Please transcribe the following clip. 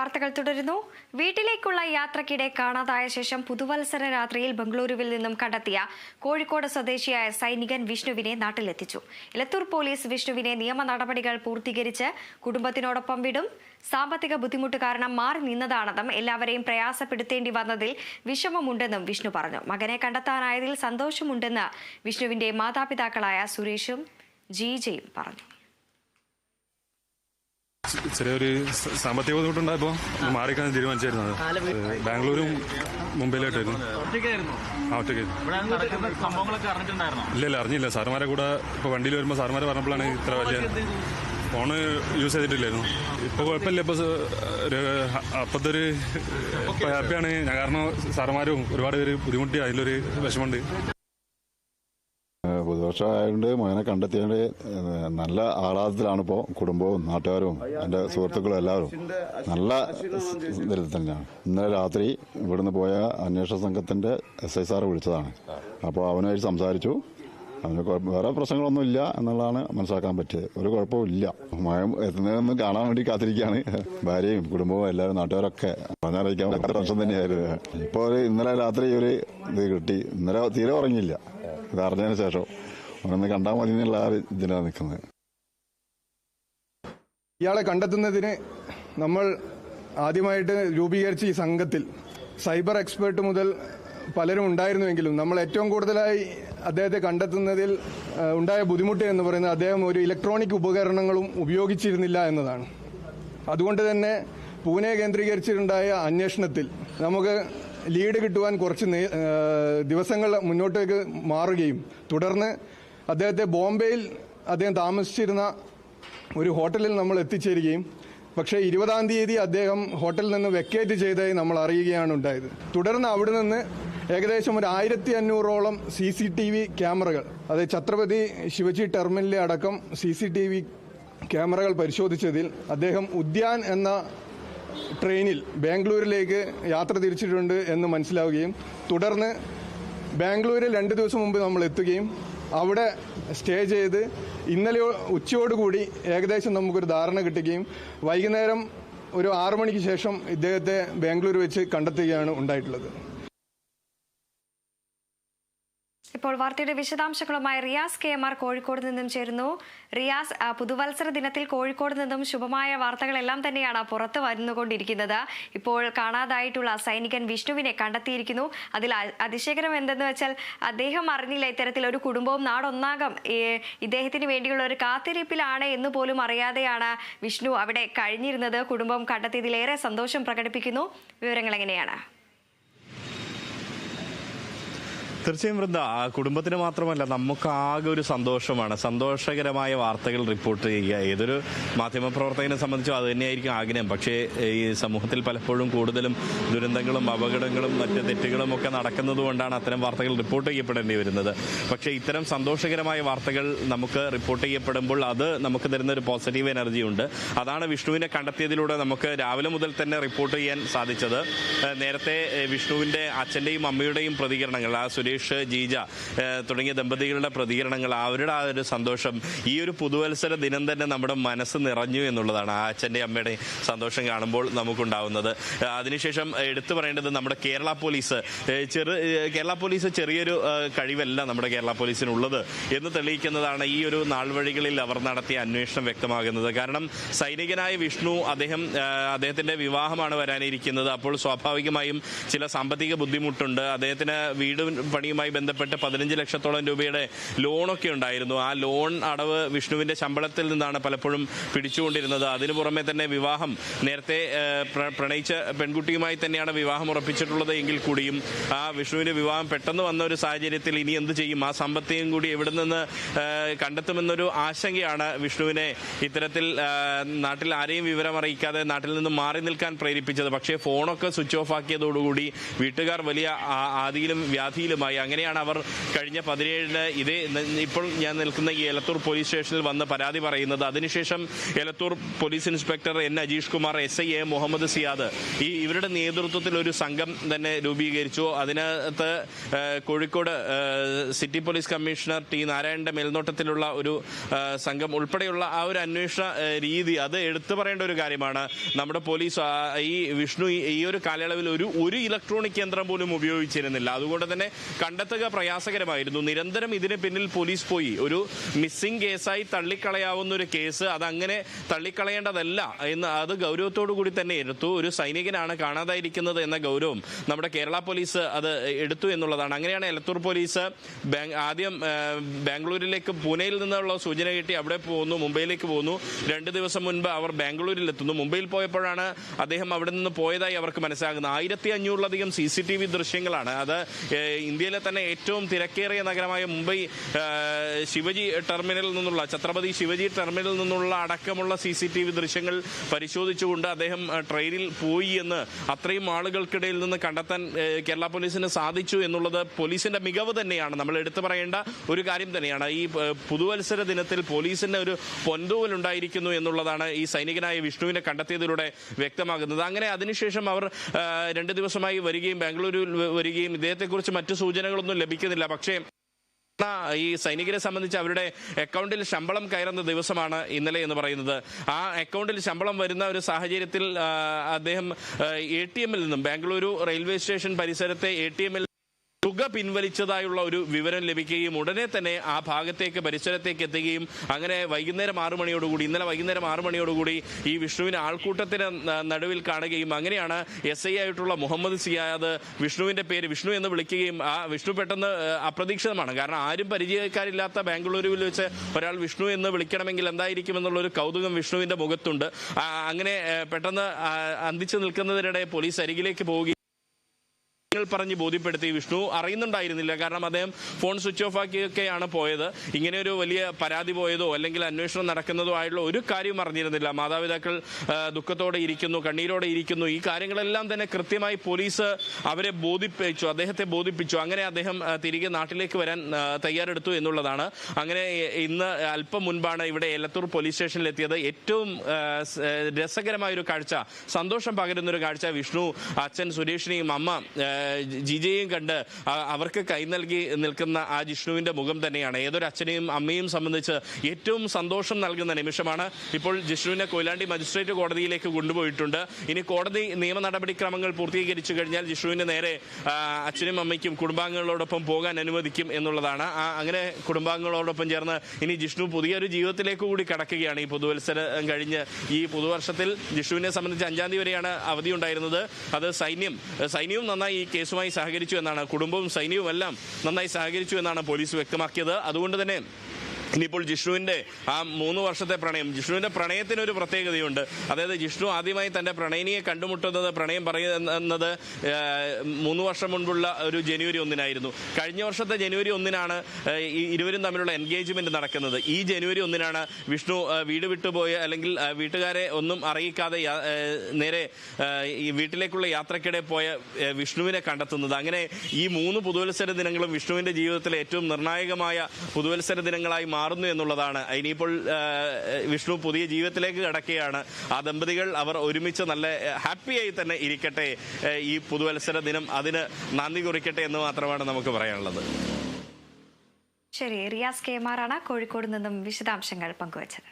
വാർത്തകൾ തുടരുന്നു. വീട്ടിലേക്കുള്ള യാത്രക്കിടെ കാണാതായ ശേഷം പുതുവത്സര രാത്രിയിൽ ബംഗളൂരുവിൽ നിന്നും കണ്ടെത്തിയ കോഴിക്കോട് സ്വദേശിയായ സൈനികൻ വിഷ്ണുവിനെ നാട്ടിലെത്തിച്ചു. ഇലത്തൂർ പോലീസ് വിഷ്ണുവിനെ നിയമ നടപടികൾ പൂർത്തീകരിച്ച് കുടുംബത്തിനോടൊപ്പം വിടും. സാമ്പത്തിക ബുദ്ധിമുട്ട് കാരണം മാറി നിന്നതാണെന്നും എല്ലാവരെയും പ്രയാസപ്പെടുത്തേണ്ടി വന്നതിൽ വിഷമമുണ്ടെന്നും വിഷ്ണു പറഞ്ഞു. മകനെ കണ്ടെത്താനായതിൽ സന്തോഷമുണ്ടെന്ന് വിഷ്ണുവിന്റെ മാതാപിതാക്കളായ സുരേഷും ജീജയും പറഞ്ഞു. ചെറിയൊരു സാമ്പത്തിക ബുദ്ധിമുട്ടുണ്ടായപ്പോ മാറിക്കാൻ തീരുമാനിച്ചായിരുന്നു അത്. ഏഹ് ബാംഗ്ലൂരും മുംബൈയിലായിട്ടായിരുന്നു. ഇല്ല ഇല്ല അറിഞ്ഞില്ല. സാറുമാരെ കൂടെ ഇപ്പൊ വണ്ടിയിൽ വരുമ്പോൾ സാറുമാരെ പറഞ്ഞപ്പോഴാണ് ഇത്ര വലിയ ഫോണ് യൂസ് ചെയ്തിട്ടില്ലായിരുന്നു. ഇപ്പൊ കുഴപ്പമില്ല. ഇപ്പൊ അപ്പത്തൊരു ഒരു ഹ- ഒരു ഹാപ്പിയാണ്. ഞാൻ കാരണം സാറുമാരും ഒരുപാട് പേര് ബുദ്ധിമുട്ടി. അതിലൊരു വിഷമമുണ്ട്. പുതുവർഷമായതുകൊണ്ട് മകനെ കണ്ടെത്തിയതിന്റെ നല്ല ആഹ്ലാദത്തിലാണ് ഇപ്പോൾ കുടുംബവും നാട്ടുകാരും എന്റെ സുഹൃത്തുക്കളും എല്ലാവരും. നല്ല ഇതിൽ തന്നെയാണ് ഇന്നലെ രാത്രി ഇവിടുന്ന് പോയ അന്വേഷണ സംഘത്തിന്റെ എസ് ഐ സാറ് വിളിച്ചതാണ്. അപ്പോൾ അവനുമായിട്ട് സംസാരിച്ചു. അവന് വേറെ പ്രശ്നങ്ങളൊന്നും ഇല്ല എന്നുള്ളതാണ് മനസ്സിലാക്കാൻ പറ്റിയത്. ഒരു കുഴപ്പവും ഇല്ല. മയം എത്തുന്നതൊന്നും കാണാൻ വേണ്ടി കാത്തിരിക്കുകയാണ് ഭാര്യയും കുടുംബവും എല്ലാവരും നാട്ടുകാരൊക്കെ. പറഞ്ഞറിയിക്കാൻ ടെൻഷൻ തന്നെയായിരുന്നു. ഇപ്പോൾ ഒരു ഇന്നലെ രാത്രി ഒരു ഇത് കിട്ടി. ഇന്നലെ തീരെ ഉറങ്ങിയില്ല. ഇത് അറിഞ്ഞതിന് ശേഷം. അവനൊന്ന് കണ്ടാൽ മതി എന്നുള്ള ആ ഇതിലാണ് നിൽക്കുന്നത്. ഇയാളെ കണ്ടെത്തുന്നതിന് നമ്മൾ ആദ്യമായിട്ട് രൂപീകരിച്ച ഈ സംഘത്തിൽ സൈബർ എക്സ്പേർട്ട് മുതൽ പലരും ഉണ്ടായിരുന്നുവെങ്കിലും നമ്മൾ ഏറ്റവും കൂടുതലായി അദ്ദേഹത്തെ കണ്ടെത്തുന്നതിൽ ഉണ്ടായ ബുദ്ധിമുട്ട് എന്ന് പറയുന്നത് അദ്ദേഹം ഒരു ഇലക്ട്രോണിക് ഉപകരണങ്ങളും ഉപയോഗിച്ചിരുന്നില്ല എന്നതാണ്. അതുകൊണ്ട് തന്നെ പൂനെ കേന്ദ്രീകരിച്ചിട്ടുണ്ടായ അന്വേഷണത്തിൽ നമുക്ക് ലീഡ് കിട്ടുവാൻ കുറച്ച് ദിവസങ്ങൾ മുന്നോട്ടേക്ക് മാറുകയും തുടർന്ന് അദ്ദേഹത്തെ ബോംബെയിൽ അദ്ദേഹം താമസിച്ചിരുന്ന ഒരു ഹോട്ടലിൽ നമ്മൾ എത്തിച്ചേരുകയും പക്ഷേ ഇരുപതാം തീയതി അദ്ദേഹം ഹോട്ടലിൽ നിന്ന് വെക്കേറ്റ് ചെയ്തതായി നമ്മൾ അറിയുകയാണ് ഉണ്ടായത്. തുടർന്ന് അവിടെ നിന്ന് ഏകദേശം ഒരു ആയിരത്തി അഞ്ഞൂറോളം സി സി ടി വി ക്യാമറകൾ അതായത് ഛത്രപതി ശിവജി ടെർമിനലിലെ അടക്കം സി സി ടി വി ക്യാമറകൾ പരിശോധിച്ചതിൽ അദ്ദേഹം ഉദ്യാൻ എന്ന ട്രെയിനിൽ ബാംഗ്ലൂരിലേക്ക് യാത്ര തിരിച്ചിട്ടുണ്ട് എന്ന് മനസ്സിലാവുകയും തുടർന്ന് ബാംഗ്ലൂരിൽ രണ്ട് ദിവസം മുമ്പ് നമ്മൾ എത്തുകയും അവിടെ സ്റ്റേ ചെയ്ത് ഇന്നലെ ഉച്ചയോടുകൂടി ഏകദേശം നമുക്കൊരു ധാരണ കിട്ടുകയും വൈകുന്നേരം ഒരു ആറു മണിക്ക് ശേഷം ഇദ്ദേഹത്തെ ബാംഗ്ലൂർ വെച്ച് കണ്ടെത്തുകയാണ് ഉണ്ടായിട്ടുള്ളത്. ഇപ്പോൾ വാർത്തയുടെ വിശദാംശങ്ങളുമായി Riyas K M R Kozhikode നിന്നും ചേരുന്നു. റിയാസ് പുതുവത്സര ദിനത്തിൽ കോഴിക്കോട് നിന്നും ശുഭമായ വാർത്തകളെല്ലാം തന്നെയാണ് പുറത്തു വന്നുകൊണ്ടിരിക്കുന്നത്. ഇപ്പോൾ കാണാതായിട്ടുള്ള സൈനികൻ വിഷ്ണുവിനെ കണ്ടെത്തിയിരിക്കുന്നു. അതിൽ അതിശയകരം എന്തെന്ന് വെച്ചാൽ അദ്ദേഹം അറിഞ്ഞില്ല ഇത്തരത്തിൽ ഒരു കുടുംബവും നാടൊന്നാകം. ഇദ്ദേഹത്തിന് വേണ്ടിയുള്ള ഒരു കാത്തിരിപ്പിലാണ് എന്ന് പോലും അറിയാതെയാണ് വിഷ്ണു അവിടെ കഴിഞ്ഞിരുന്നത്. കുടുംബം കണ്ടെത്തിയതിലേറെ സന്തോഷം പ്രകടിപ്പിക്കുന്നു. വിവരങ്ങൾ എങ്ങനെയാണ്? തീർച്ചയായും വൃന്ദ കുടുംബത്തിന് മാത്രമല്ല നമുക്ക് ആകെ ഒരു സന്തോഷമാണ്. സന്തോഷകരമായ വാർത്തകൾ റിപ്പോർട്ട് ചെയ്യുക. ഏതൊരു മാധ്യമപ്രവർത്തകനെ സംബന്ധിച്ചും അത് തന്നെയായിരിക്കും ആഗ്രഹം. പക്ഷേ ഈ സമൂഹത്തിൽ പലപ്പോഴും കൂടുതലും ദുരന്തങ്ങളും അപകടങ്ങളും മറ്റ് തെറ്റുകളും ഒക്കെ നടക്കുന്നതുകൊണ്ടാണ് അത്തരം വാർത്തകൾ റിപ്പോർട്ട് ചെയ്യപ്പെടേണ്ടി വരുന്നത്. പക്ഷേ ഇത്തരം സന്തോഷകരമായ വാർത്തകൾ നമുക്ക് റിപ്പോർട്ട് ചെയ്യപ്പെടുമ്പോൾ അത് നമുക്ക് തരുന്ന ഒരു പോസിറ്റീവ് എനർജി ഉണ്ട്. അതാണ് വിഷ്ണുവിനെ കണ്ടെത്തിയതിലൂടെ നമുക്ക് രാവിലെ മുതൽ തന്നെ റിപ്പോർട്ട് ചെയ്യാൻ സാധിച്ചത്. നേരത്തെ വിഷ്ണുവിന്റെ അച്ഛന്റെയും അമ്മയുടെയും പ്രതികരണങ്ങൾ ആ സുരേഷ് ജീജ തുടങ്ങിയ ദമ്പതികളുടെ പ്രതികരണങ്ങൾ അവരുടെ ആ ഒരു സന്തോഷം ഈ ഒരു പുതുവത്സര ദിനം തന്നെ നമ്മുടെ മനസ്സ് നിറഞ്ഞു എന്നുള്ളതാണ് ആ അച്ഛന്റെ അമ്മയുടെ സന്തോഷം കാണുമ്പോൾ നമുക്കുണ്ടാവുന്നത്. അതിനുശേഷം എടുത്തു പറയേണ്ടത് നമ്മുടെ കേരള പോലീസ്. ചെറു കേരള പോലീസ് ചെറിയൊരു കഴിവല്ല നമ്മുടെ കേരള പോലീസിനുള്ളത് എന്ന് തെളിയിക്കുന്നതാണ് ഈ ഒരു നാൾവഴികളിൽ അവർ നടത്തിയ അന്വേഷണം വ്യക്തമാകുന്നത്. കാരണം സൈനികനായ വിഷ്ണു അദ്ദേഹം അദ്ദേഹത്തിന്റെ വിവാഹമാണ് വരാനിരിക്കുന്നത്. അപ്പോൾ സ്വാഭാവികമായും ചില സാമ്പത്തിക ബുദ്ധിമുട്ടുണ്ട്. അദ്ദേഹത്തിന് വീട് പണിയുമായി ബന്ധപ്പെട്ട് പതിനഞ്ച് ലക്ഷത്തോളം രൂപയുടെ ലോണൊക്കെ ഉണ്ടായിരുന്നു. ആ ലോൺ അടവ് വിഷ്ണുവിന്റെ ശമ്പളത്തിൽ നിന്നാണ് പലപ്പോഴും പിടിച്ചുകൊണ്ടിരുന്നത്. അതിനു പുറമെ തന്നെ വിവാഹം നേരത്തെ പ്രണയിച്ച പെൺകുട്ടിയുമായി തന്നെയാണ് വിവാഹം ഉറപ്പിച്ചിട്ടുള്ളത് എങ്കിൽ കൂടിയും ആ വിഷ്ണുവിന്റെ വിവാഹം പെട്ടെന്ന് വന്ന ഒരു സാഹചര്യത്തിൽ ഇനി എന്ത് ചെയ്യും? ആ സമ്പത്തിയും കൂടി എവിടെ നിന്ന് കണ്ടെത്തുമെന്നൊരു ആശങ്കയാണ് വിഷ്ണുവിനെ ഇത്തരത്തിൽ നാട്ടിൽ ആരെയും വിവരം അറിയിക്കാതെ നാട്ടിൽ നിന്ന് മാറി നിൽക്കാൻ പ്രേരിപ്പിച്ചത്. പക്ഷേ ഫോണൊക്കെ സ്വിച്ച് ഓഫ് ആക്കിയതോടുകൂടി വീട്ടുകാർ വലിയ ആദിയിലും വ്യാധിയിലുമായി ഭാഗമായി അങ്ങനെയാണ് അവർ കഴിഞ്ഞ പതിനേഴിന് ഇതേ ഇപ്പോൾ ഞാൻ നിൽക്കുന്ന ഈ എലത്തൂർ പോലീസ് സ്റ്റേഷനിൽ വന്ന് പരാതി പറയുന്നത്. അതിനുശേഷം Elathur police inspector N Ajeesh Kumar S I A Muhammad Siyad ഈ ഇവരുടെ നേതൃത്വത്തിൽ ഒരു സംഘം തന്നെ രൂപീകരിച്ചു. അതിനകത്ത് Kozhikode city police commissioner T നാരായണന്റെ മേൽനോട്ടത്തിലുള്ള ഒരു സംഘം ഉൾപ്പെടെയുള്ള ആ ഒരു അന്വേഷണ രീതി അത് എടുത്തു പറയേണ്ട ഒരു കാര്യമാണ്. നമ്മുടെ പോലീസ് ഈ വിഷ്ണു ഈ ഒരു കാലയളവിൽ ഒരു ഒരു ഇലക്ട്രോണിക് യന്ത്രം പോലും ഉപയോഗിച്ചിരുന്നില്ല. അതുകൊണ്ട് തന്നെ കണ്ടെത്തുക പ്രയാസകരമായിരുന്നു. നിരന്തരം ഇതിന് പിന്നിൽ പോലീസ് പോയി. ഒരു മിസ്സിംഗ് കേസായി തള്ളിക്കളയാവുന്ന ഒരു കേസ് അതങ്ങനെ തള്ളിക്കളയേണ്ടതല്ല എന്ന് അത് ഗൗരവത്തോടു കൂടി തന്നെ എടുത്തു. ഒരു സൈനികനാണ് കാണാതായിരിക്കുന്നത് എന്ന ഗൗരവം നമ്മുടെ കേരള പോലീസ് അത് എടുത്തു എന്നുള്ളതാണ്. അങ്ങനെയാണ് എലത്തൂർ പോലീസ് ആദ്യം ബാംഗ്ലൂരിലേക്ക് പൂനെയിൽ നിന്നുള്ള സൂചന കിട്ടി. അവിടെ പോകുന്നു മുംബൈയിലേക്ക് പോകുന്നു രണ്ട് ദിവസം മുൻപ് അവർ ബാംഗ്ലൂരിൽ എത്തുന്നു മുംബൈയിൽ പോയപ്പോഴാണ് അദ്ദേഹം അവിടെ നിന്ന് പോയതായി അവർക്ക് മനസ്സിലാകുന്നത്. ആയിരത്തി അഞ്ഞൂറിലധികം സി സി ടി വി ദൃശ്യങ്ങളാണ്. അത് ഏ, ഇന്ത്യയിലെ തന്നെ ഏറ്റവും തിരക്കേറിയ നഗരമായ മുംബൈ ശിവജി ടെർമിനലിൽ നിന്നുള്ള ഛത്രപതി ശിവജി ടെർമിനലിൽ നിന്നുള്ള അടക്കമുള്ള സി സി ടി വി ദൃശ്യങ്ങൾ പരിശോധിച്ചുകൊണ്ട് അദ്ദേഹം ട്രെയിനിൽ പോയി എന്ന് അത്രയും ആളുകൾക്കിടയിൽ നിന്ന് കണ്ടെത്താൻ കേരള പോലീസിന് സാധിച്ചു എന്നുള്ളത് പോലീസിന്റെ മികവ് തന്നെയാണ്. നമ്മൾ എടുത്തു പറയേണ്ട ഒരു കാര്യം തന്നെയാണ്. ഈ പുതുവത്സര ദിനത്തിൽ പോലീസിന് ഒരു പൊന്തൂവൽ ഉണ്ടായിരിക്കുന്നു എന്നുള്ളതാണ് ഈ സൈനികനായ വിഷ്ണുവിനെ കണ്ടെത്തിയതിലൂടെ വ്യക്തമാകുന്നത്. അങ്ങനെ അതിനുശേഷം അവർ രണ്ടു ദിവസമായി വരികയും ബാംഗ്ലൂരിൽ വരികയും ഇദ്ദേഹത്തെക്കുറിച്ച് മറ്റു സൂചനകളൊന്നും ലഭിക്കുന്നില്ല. പക്ഷേ ഈ സൈനികരെ സംബന്ധിച്ച് അവരുടെ അക്കൗണ്ടിൽ ശമ്പളം കയറുന്ന ദിവസമാണ് ഇന്നലെ എന്ന് പറയുന്നത്. ആ അക്കൗണ്ടിൽ ശമ്പളം വരുന്ന ഒരു സാഹചര്യത്തിൽ അദ്ദേഹം എ ടി എമ്മിൽ നിന്നും ബാംഗ്ലൂരു റെയിൽവേ സ്റ്റേഷൻ പരിസരത്തെ എ ടി എമ്മിൽ തുക പിൻവലിച്ചതായുള്ള ഒരു വിവരം ലഭിക്കുകയും ഉടനെ തന്നെ ആ ഭാഗത്തേക്ക് പരിസരത്തേക്ക് എത്തുകയും അങ്ങനെ വൈകുന്നേരം ആറു മണിയോടുകൂടി ഇന്നലെ വൈകുന്നേരം ആറു മണിയോടുകൂടി ഈ വിഷ്ണുവിനെ ആൾക്കൂട്ടത്തിന് നടുവിൽ കാണുകയും അങ്ങനെയാണ് എസ് ഐ ആയിട്ടുള്ള മുഹമ്മദ് സിയാദ് വിഷ്ണുവിന്റെ പേര് വിഷ്ണു എന്ന് വിളിക്കുകയും ആ വിഷ്ണു പെട്ടെന്ന് അപ്രതീക്ഷിതമാണ്. കാരണം ആരും പരിചയക്കാരില്ലാത്ത ബാംഗ്ലൂരുവിൽ വെച്ച് ഒരാൾ വിഷ്ണു എന്ന് വിളിക്കണമെങ്കിൽ എന്തായിരിക്കും എന്നുള്ള ഒരു കൗതുകം വിഷ്ണുവിന്റെ മുഖത്തുണ്ട്. അങ്ങനെ പെട്ടെന്ന് അന്തിച്ചു നിൽക്കുന്നതിനിടെ പോലീസ് അരികിലേക്ക് പോവുകയും പറഞ്ഞ് ബോധ്യപ്പെടുത്തി വിഷ്ണു അറിയുന്നുണ്ടായിരുന്നില്ല. കാരണം അദ്ദേഹം ഫോൺ സ്വിച്ച് ഓഫ് ആക്കിയൊക്കെയാണ് പോയത്. ഇങ്ങനെ ഒരു വലിയ പരാതി പോയതോ അല്ലെങ്കിൽ അന്വേഷണം നടക്കുന്നതോ ആയിട്ടുള്ള ഒരു കാര്യം അറിഞ്ഞിരുന്നില്ല. മാതാപിതാക്കൾ ദുഃഖത്തോടെ ഇരിക്കുന്നു കണ്ണീരോടെ ഇരിക്കുന്നു. ഈ കാര്യങ്ങളെല്ലാം തന്നെ കൃത്യമായി പോലീസ് അവരെ ബോധിപ്പിച്ചു അദ്ദേഹത്തെ ബോധിപ്പിച്ചു. അങ്ങനെ അദ്ദേഹം തിരികെ നാട്ടിലേക്ക് വരാൻ തയ്യാറെടുത്തു എന്നുള്ളതാണ്. അങ്ങനെ ഇന്ന് അല്പം മുൻപാണ് ഇവിടെ എലത്തൂർ പോലീസ് സ്റ്റേഷനിൽ എത്തിയത് ഏറ്റവും രസകരമായ ഒരു കാഴ്ച സന്തോഷം പകരുന്ന ഒരു കാഴ്ച വിഷ്ണു അച്ഛൻ സുരേഷിനെയും അമ്മ ആ, ജിജയെയും കണ്ട് അവർക്ക് കൈ നൽകി നിൽക്കുന്ന ആ ജിഷ്ണുവിന്റെ മുഖം തന്നെയാണ്. ഏതൊരു അച്ഛനെയും അമ്മയും സംബന്ധിച്ച് ഏറ്റവും സന്തോഷം നൽകുന്ന നിമിഷമാണ് ഇപ്പോൾ ജിഷ്ണുവിനെ കൊയിലാണ്ടി മജിസ്ട്രേറ്റ് കോടതിയിലേക്ക് കൊണ്ടുപോയിട്ടുണ്ട്. ഇനി കോടതി നിയമ നടപടിക്രമങ്ങൾ പൂർത്തീകരിച്ചു കഴിഞ്ഞാൽ ജിഷ്ണുവിന് നേരെ അച്ഛനും അമ്മയ്ക്കും കുടുംബാംഗങ്ങളോടൊപ്പം പോകാൻ അനുവദിക്കും എന്നുള്ളതാണ്. അങ്ങനെ കുടുംബാംഗങ്ങളോടൊപ്പം ചേർന്ന് ഇനി ജിഷ്ണു പുതിയൊരു ജീവിതത്തിലേക്ക് കൂടി കടക്കുകയാണ്. ഈ പുതുവത്സരം കഴിഞ്ഞ് ഈ പുതുവർഷത്തിൽ ജിഷ്ണുവിനെ സംബന്ധിച്ച് അഞ്ചാം തീയതി വരെയാണ് അവധി ഉണ്ടായിരുന്നത്. അത് സൈന്യം സൈന്യവും നന്നായി ഈ കേസുമായി സഹകരിച്ചു എന്നാണ് കുടുംബവും സൈന്യവുമെല്ലാം നന്നായി സഹകരിച്ചു എന്നാണ് പോലീസ് വ്യക്തമാക്കിയത്. അതുകൊണ്ട് തന്നെ ഇനിയിപ്പോൾ ജിഷ്ണുവിന്റെ ആ മൂന്ന് വർഷത്തെ പ്രണയം. ജിഷ്ണുവിന്റെ പ്രണയത്തിന് ഒരു പ്രത്യേകതയുണ്ട്. അതായത് ജിഷ്ണു ആദ്യമായി തന്റെ പ്രണയിനിയെ കണ്ടുമുട്ടുന്നത് പ്രണയം പറയുന്നത് മൂന്ന് വർഷം മുൻപുള്ള ഒരു ജനുവരി ഒന്നിനായിരുന്നു. കഴിഞ്ഞ വർഷത്തെ ജനുവരി ഒന്നിനാണ് ഇരുവരും തമ്മിലുള്ള എൻഗേജ്മെന്റ് നടക്കുന്നത്. ഈ ജനുവരി ഒന്നിനാണ് വിഷ്ണു വീട് വിട്ടുപോയ അല്ലെങ്കിൽ വീട്ടുകാരെ ഒന്നും അറിയിക്കാതെ നേരെ ഈ വീട്ടിലേക്കുള്ള യാത്രക്കിടെ പോയ വിഷ്ണുവിനെ കണ്ടെത്തുന്നത്. അങ്ങനെ ഈ മൂന്ന് പുതുവത്സര ദിനങ്ങളും വിഷ്ണുവിന്റെ ജീവിതത്തിലെ ഏറ്റവും നിർണായകമായ പുതുവത്സര ദിനങ്ങളായി മാറുന്നു എന്നുള്ളതാണ്. ഇനിയിപ്പോൾ വിഷ്ണു പുതിയ ജീവിതത്തിലേക്ക് കടക്കുകയാണ്. ആ ദമ്പതികൾ അവർ ഒരുമിച്ച് നല്ല ഹാപ്പിയായി തന്നെ ഇരിക്കട്ടെ. ഈ പുതുവത്സര ദിനം അതിന് നന്ദി കുറിക്കട്ടെ എന്ന് മാത്രമാണ് നമുക്ക് പറയാനുള്ളത്. ശരി റിയാസ് കെ മാറാണ് കോഴിക്കോട് നിന്നും വിശദാംശങ്ങൾ പങ്കുവച്ചത്.